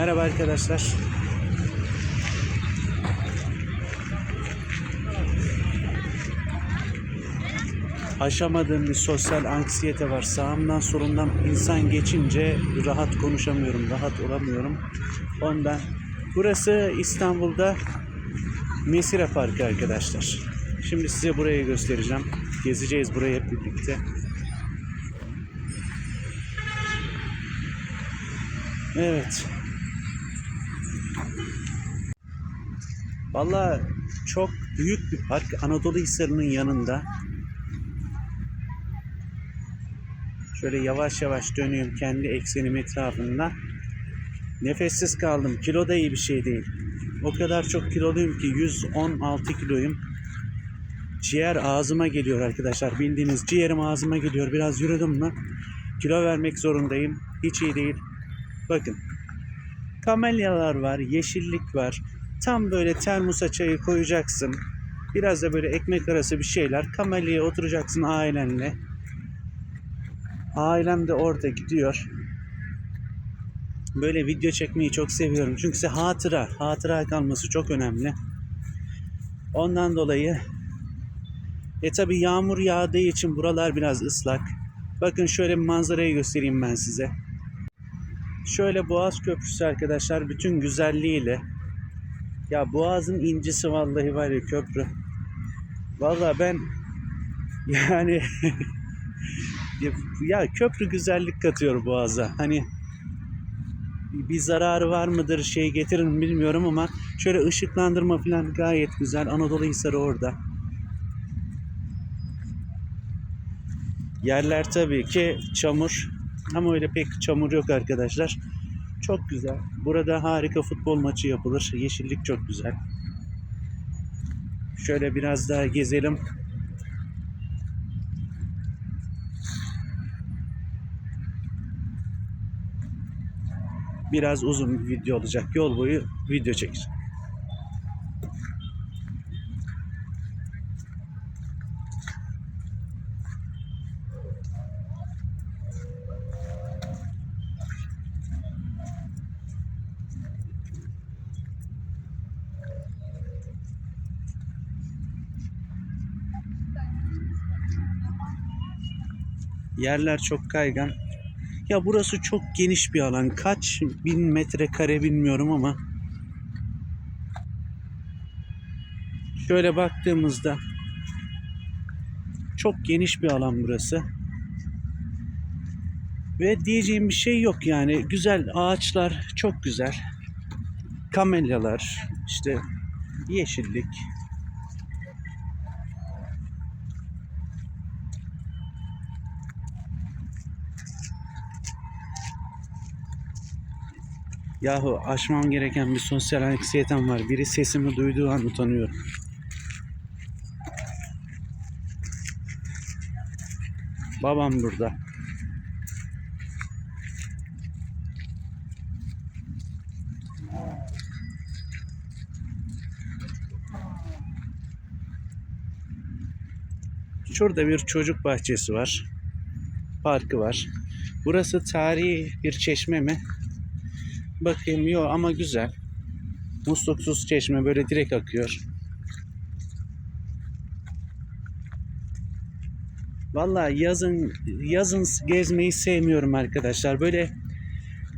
Merhaba arkadaşlar. Aşamadığım bir sosyal anksiyete var. Sağımdan solumdan insan geçince rahat konuşamıyorum, rahat olamıyorum. Ondan. Burası İstanbul'da Mesire Parkı arkadaşlar. Şimdi size burayı göstereceğim. Gezeceğiz burayı hep birlikte. Evet. Vallahi çok büyük bir park. Anadolu Hisarı'nın yanında. Şöyle yavaş yavaş dönüyorum kendi eksenim etrafında. Nefessiz kaldım. Kilo da iyi bir şey değil. O kadar çok kiloluyum ki 116 kiloyum. Ciğer ağzıma geliyor arkadaşlar. Bildiğiniz ciğerim ağzıma geliyor. Biraz yürüdüm mü kilo vermek zorundayım. Hiç iyi değil. Bakın. Kamelyalar var, yeşillik var. Tam böyle termosa çayı koyacaksın. Biraz da böyle ekmek arası bir şeyler. Kamelyaya oturacaksın ailenle. Ailem de orada gidiyor. Böyle video çekmeyi çok seviyorum. Çünkü size hatıra, hatıra kalması çok önemli. Ondan dolayı e tabi yağmur yağdığı için buralar biraz ıslak. Bakın şöyle bir manzarayı göstereyim ben size. Şöyle Boğaz Köprüsü arkadaşlar bütün güzelliğiyle. Ya Boğaz'ın incisi vallahi var ya köprü. Vallahi ben yani ya, ya köprü güzellik katıyor Boğaz'a. Hani bir zararı var mıdır şey getirir mi bilmiyorum ama şöyle ışıklandırma falan gayet güzel. Anadolu Hisarı orada. Yerler tabii ki çamur ama öyle pek çamur yok arkadaşlar. Çok güzel. Burada harika futbol maçı yapılır. Yeşillik çok güzel. Şöyle biraz daha gezelim. Biraz uzun bir video olacak. Yol boyu video çekeceğim. Yerler çok kaygan. Ya burası çok geniş bir alan. Kaç bin metrekare bilmiyorum ama şöyle baktığımızda çok geniş bir alan burası. Ve diyeceğim bir şey yok yani. Güzel ağaçlar çok güzel. Kamelyalar, işte yeşillik. Yahu aşmam gereken bir sosyal anksiyetem var. Biri sesimi duyduğu an utanıyorum. Babam burada. Şurada bir çocuk bahçesi var. Parkı var. Burası tarihi bir çeşme mi? Bakayım yok ama güzel. Musluksuz çeşme böyle direkt akıyor. Vallahi yazın yazın gezmeyi sevmiyorum arkadaşlar. Böyle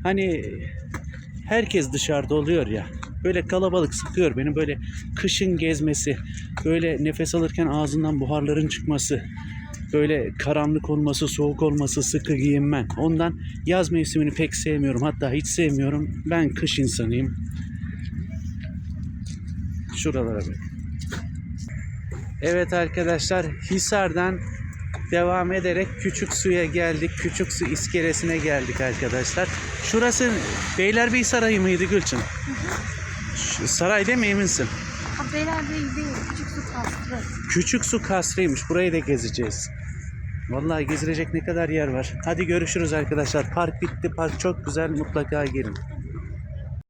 hani herkes dışarıda oluyor ya. Böyle kalabalık sıkıyor beni böyle kışın gezmesi, böyle nefes alırken ağzından buharların çıkması, böyle karanlık olması, soğuk olması, sıkı giyinmen. Ondan yaz mevsimini pek sevmiyorum. Hatta hiç sevmiyorum. Ben kış insanıyım. Şuralara bak. Evet arkadaşlar Hisar'dan devam ederek Küçük Su'ya geldik. Küçük Su iskelesine geldik arkadaşlar. Şurası Beylerbeyi Sarayı mıydı Gülçin? Şu Saray değil mi eminsin? Beylerbeyi değil, küçük su kastı. Küçük Su Kasrı'ymış. Burayı da gezeceğiz. Vallahi gezilecek ne kadar yer var. Hadi görüşürüz arkadaşlar. Park bitti. Park çok güzel. Mutlaka gelin.